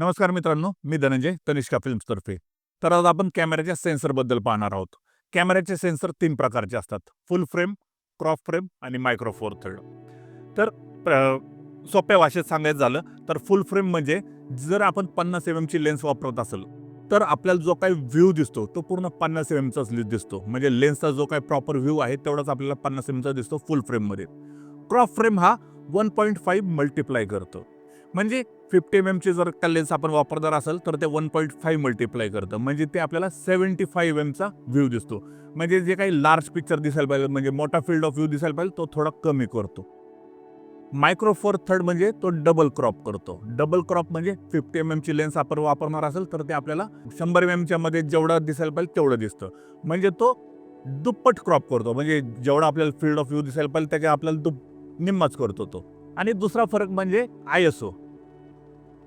नमस्कार मित्रांनो मी धनंजय तनिष्का फिल्म्सतर्फे. तर आज आपण कॅमेऱ्याच्या सेन्सरबद्दल पाहणार आहोत. कॅमेऱ्याचे सेन्सर तीन प्रकारचे असतात. फुल फ्रेम क्रॉप फ्रेम आणि मायक्रो फोर थर्ड. तर प्र- सोप्या भाषेत सांगायचं झालं तर फुल फ्रेम म्हणजे जर आपण पन्नास एम एमची लेन्स वापरत असेल तर आपल्याला जो काही व्ह्यू दिसतो तो पूर्ण पन्नास एम एमचाच दिसतो. म्हणजे लेन्सचा जो काही प्रॉपर व्ह्यू आहे तेवढाच आपल्याला पन्नास एम एमचा दिसतो फुल फ्रेममध्ये. क्रॉप फ्रेम हा वन पॉईंट फाईव्ह मल्टिप्लाय करतो. म्हणजे फिफ्टी एम एमची जर का लेन्स आपण वापरणार असेल तर ते वन पॉईंट फाईव्ह मल्टिप्लाय करतं. म्हणजे ते आपल्याला सेवन्टी फाईव्ह एमचा व्ह्यू दिसतो. म्हणजे जे काही लार्ज पिक्चर दिसायला पाहिजे म्हणजे मोठा फील्ड ऑफ व्ह्यू दिसायला पाहिजे तो थोडा कमी करतो. मायक्रो फोर थर्ड म्हणजे तो डबल क्रॉप करतो. डबल क्रॉप म्हणजे फिफ्टी एम एमची लेन्स आपण वापरणार असेल तर ते आपल्याला शंभर एम एमच्या मध्ये जेवढं दिसायला पाहिजे तेवढं दिसतं. म्हणजे तो दुप्पट क्रॉप करतो. म्हणजे जेवढा आपल्याला फील्ड ऑफ व्ह्यू दिसायला पाहिजे त्याच्या आपल्याला दुप निम्माच करतो तो. आणि दुसरा फरक म्हणजे I S O.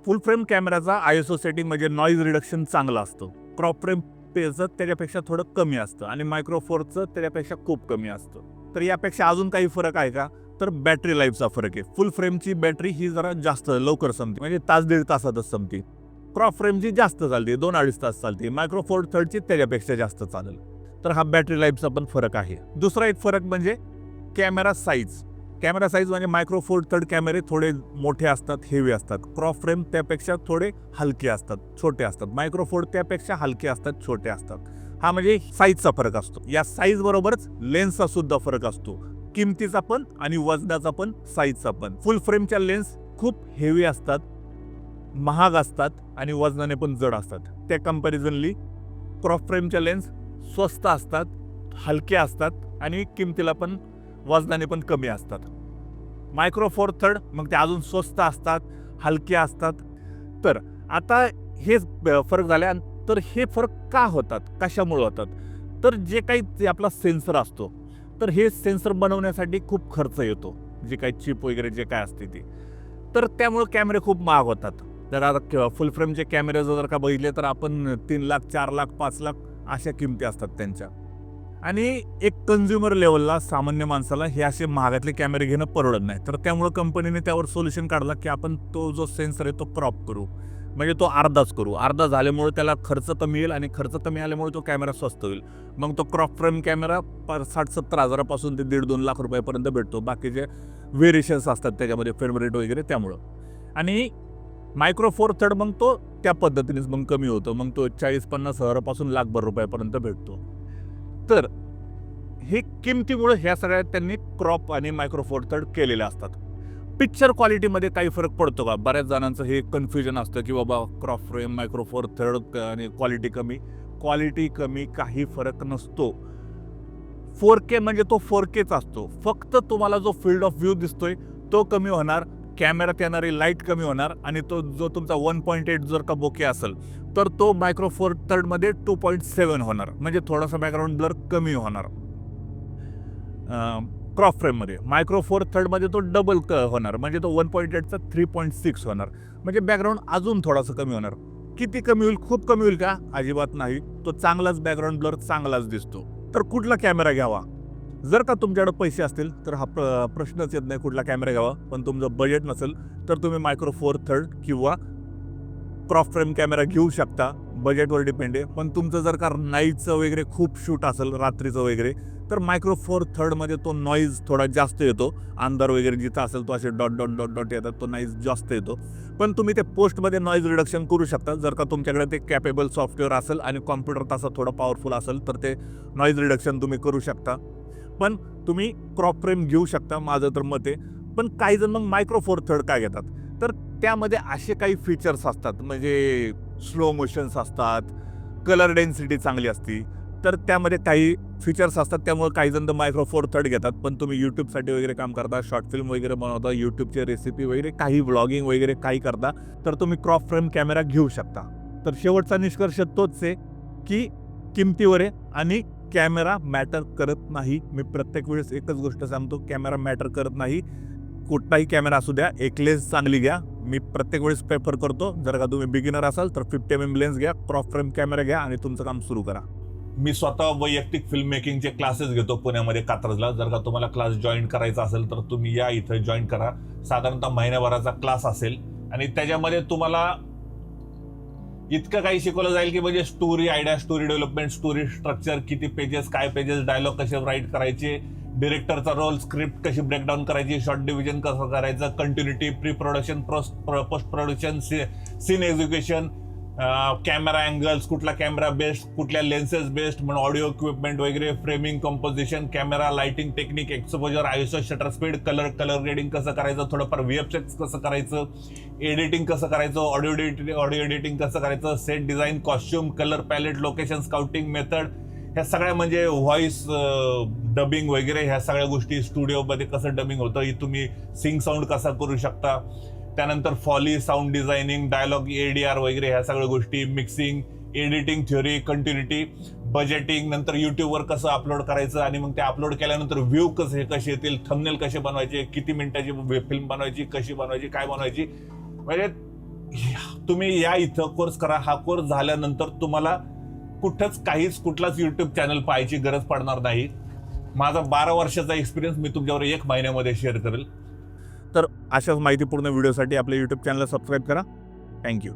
Full frame कॅमेराचा I S O setting म्हणजे नॉईज रिडक्शन चांगला असतो. क्रॉप फ्रेम पेचं त्याच्यापेक्षा थोडं कमी असतं आणि मायक्रोफोरचं त्याच्यापेक्षा खूप कमी असतं. तर यापेक्षा अजून काही फरक आहे का? तर बॅटरी लाईफचा फरक आहे. फुल फ्रेमची बॅटरी ही जरा जास्त लवकर संपते. म्हणजे तास दीड तासातच संपते. क्रॉप फ्रेमची जास्त चालते. दोन अडीच तास चालते. मायक्रोफोर थर्डची त्याच्यापेक्षा जास्त चालेल. तर हा बॅटरी लाईफचा पण फरक आहे. दुसरा एक फरक म्हणजे कॅमेरा साईज कॅमेरा साईज म्हणजे मायक्रो फोर थर्ड कॅमेरे थोडे मोठे असतात हेवी असतात. क्रॉप फ्रेम त्यापेक्षा थोडे हलके असतात छोटे असतात. मायक्रो फोर त्यापेक्षा हलके असतात छोटे असतात. हा म्हणजे साईजचा फरक असतो. या साईज बरोबरच लेन्सचा सुद्धा फरक असतो. किमतीचा पण आणि वजनाचा पण साईजचा पण. फुल फ्रेमच्या लेन्स खूप हेवी असतात महाग असतात आणि वजनाने पण जड असतात. त्या कम्पॅरिझनली क्रॉप फ्रेमच्या लेन्स स्वस्त असतात हलके असतात आणि किमतीला पण वजनाने पण कमी असतात. मायक्रो फोर थर्ड मग ते अजून स्वस्त असतात हलके असतात. तर आता हे फरक झाले आणि तर हे फरक का होतात? कशामुळे होतात? तर जे काही आपला सेन्सर असतो. तर हे सेन्सर बनवण्यासाठी खूप खर्च येतो. जे काही चिप वगैरे जे काय असते ते. तर त्यामुळे कॅमेरे खूप महाग होतात. जर आता फुल फ्रेमचे कॅमेरे जर का बघितले तर आपण तीन लाख चार लाख पाच लाख अशा किमती असतात त्यांच्या. आणि एक कन्झ्युमर लेवलला सामान्य माणसाला हे असे महागातले कॅमेरे घेणं परवडत नाही. तर त्यामुळं कंपनीने त्यावर सोल्युशन काढला की आपण तो जो सेन्सर आहे तो क्रॉप करू. म्हणजे तो अर्धाच करू. अर्धा झाल्यामुळे त्याला खर्च कमी येईल आणि खर्च कमी आल्यामुळे तो कॅमेरा स्वस्त होईल. मग तो क्रॉप फ्रेम कॅमेरा साठ सत्तर हजारापासून ते दीड दोन लाख रुपयापर्यंत भेटतो. बाकीचे व्हेरिएशन्स असतात त्याच्यामध्ये फ्रेम रेट वगैरे त्यामुळं. आणि मायक्रो फोर थर्ड मग तो त्या पद्धतीनेच मग कमी होतो. मग तो चाळीस पन्नास हजारापासून लाखभर रुपयापर्यंत भेटतो. तर हे किमतीमुळे ह्या सगळ्या त्यांनी क्रॉप आणि मायक्रोफोर थर्ड केलेल्या असतात. पिक्चर क्वालिटीमध्ये काही फरक पडतो का? बऱ्याच जणांचं हे कन्फ्युजन असतं की बाबा crop frame micro four third आणि क्वालिटी कमी. क्वालिटी कमी काही फरक नसतो. फोर के म्हणजे तो फोर केच असतो. फक्त तुम्हाला जो फील्ड ऑफ व्ह्यू दिसतोय तो कमी होणार. कॅमेऱ्यात येणारी लाइट कमी होणार आणि तो जो तुमचा वन पॉईंट एट जर का बोके असेल तर तो मायक्रो फोर थर्डमध्ये टू पॉईंट सेवन होणार. म्हणजे थोडासा बॅकग्राऊंड ब्लर कमी होणार. क्रॉप फ्रेममध्ये मायक्रो फोर थर्डमध्ये तो डबल क होणार. म्हणजे तो वन पॉईंट एटचा थ्री पॉईंट सिक्स होणार. म्हणजे बॅकग्राऊंड अजून थोडासा कमी होणार. किती कमी होईल? खूप कमी होईल का? अजिबात नाही. तो चांगलाच बॅकग्राऊंड ब्लर चांगलाच दिसतो. तर कुठला कॅमेरा घ्यावा? जर का तुमच्याकडे पैसे असतील तर हा प्र प्रश्नच येत नाही कुठला कॅमेरा घ्यावा. पण तुमचं बजेट नसेल तर तुम्ही मायक्रो फोर थर्ड किंवा क्रॉप फ्रेम कॅमेरा घेऊ शकता. बजेटवर डिपेंड आहे. पण तुमचं जर का नाईटचं वगैरे खूप शूट असेल रात्रीचं वगैरे तर मायक्रो फोर थर्डमध्ये तो नॉईज थोडा जास्त येतो. अंधार वगैरे जिथं असेल तो असे डॉट डॉट डॉट डॉट येतात तो नॉईज जास्त येतो. पण तुम्ही ते पोस्टमध्ये नॉईज रिडक्शन करू शकता. जर का तुमच्याकडे ते कॅपेबल सॉफ्टवेअर असेल आणि कॉम्प्युटर तसा थोडा पॉवरफुल असेल तर ते नॉईज रिडक्शन तुम्ही करू शकता. पण तुम्ही क्रॉप फ्रेम घेऊ शकता माझं तर मत आहे. पण काही जण मग मायक्रो फोर थर्ड काय घेतात? तर त्यामध्ये असे काही फीचर्स असतात. म्हणजे स्लो मोशन्स असतात कलर डेन्सिटी चांगली असती. तर त्यामध्ये काही फीचर्स असतात. त्यामुळे काही जण तर मायक्रो फोर थर्ड घेतात. पण तुम्ही यूट्यूबसाठी वगैरे काम करता शॉर्ट फिल्म वगैरे बनवता यूट्यूबचे रेसिपी वगैरे काही ब्लॉगिंग वगैरे काही करता तर तुम्ही क्रॉप फ्रेम कॅमेरा घेऊ शकता. तर शेवटचा निष्कर्ष तोच आहे की किमतीवर आहे आणि कॅमेरा मॅटर करत नाही. मी प्रत्येक वेळेस एकच गोष्ट सांगतो कॅमेरा मॅटर करत नाही. कुठलाही कॅमेरा असू द्या एक लेन्स चांगली घ्या. मी प्रत्येक वेळेस प्रेफर करतो. जर का तुम्ही बिगिनर असाल तर फिफ्टी एम एम लेन्स घ्या क्रॉप फ्रेम कॅमेरा घ्या आणि तुमचं काम सुरू करा. मी स्वतः वैयक्तिक फिल्म मेकिंगचे क्लासेस घेतो पुण्यामध्ये कात्रजला. जर का तुम्हाला क्लास जॉईन करायचा असेल तर तुम्ही या इथं जॉईन करा. साधारणतः महिन्याभराचा क्लास असेल. आणि त्याच्यामध्ये तुम्हाला इतकं काही शिकवलं जाईल की म्हणजे story idea story development story structure किती पेजेस काय पेजेस डायलॉग कसे राईट करायचे डिरेक्टरचा रोल स्क्रिप्ट कशी ब्रेकडाऊन करायची शॉर्ट डिव्हिजन कसं करायचं continuity pre production post production scene education camera angles कुठला कॅमेरा बेस्ट कुठल्या लेन्सेस बेस्ट म्हणून ऑडिओ इक्विपमेंट वगैरे framing composition camera lighting technique exposure आयुष्य shutter speed colour colour grading कसं करायचं थोडंफार व्हीएफएक्स कसं करायचं एडिटिंग कसं करायचं ऑडिओ एडिटिंग ऑडिओ एडिटिंग कसं करायचं set design costume colour palette location scouting method ह्या सगळ्या म्हणजे व्हॉइस डबिंग वगैरे ह्या सगळ्या गोष्टी स्टुडिओमध्ये कसं डबिंग होतं ही तुम्ही सिंग साऊंड कसा करू शकता? त्यानंतर foley sound designing dialogue ADR वगैरे ह्या सगळ्या गोष्टी mixing editing theory continuity budgeting नंतर युट्यूबवर कसं अपलोड करायचं आणि मग ते अपलोड केल्यानंतर व्ह्यू कसे कसे येतील थंबनेल कसे बनवायचे किती मिनिटाची फिल्म बनवायची कशी बनवायची काय बनवायची? म्हणजे तुम्ही या इथं कोर्स करा हा कोर्स झाल्यानंतर तुम्हाला कुठंच काहीच कुठलाच युट्यूब चॅनल पाहायची गरज पडणार नाही. माझा बारा वर्षाचा एक्सपिरियन्स मी तुमच्यावर एक महिन्यामध्ये शेअर करेल. तर अशाच माहितीपूर्ण व्हिडिओसाठी आपल्या यूट्यूब चॅनलला सबस्क्राईब करा. थँक्यू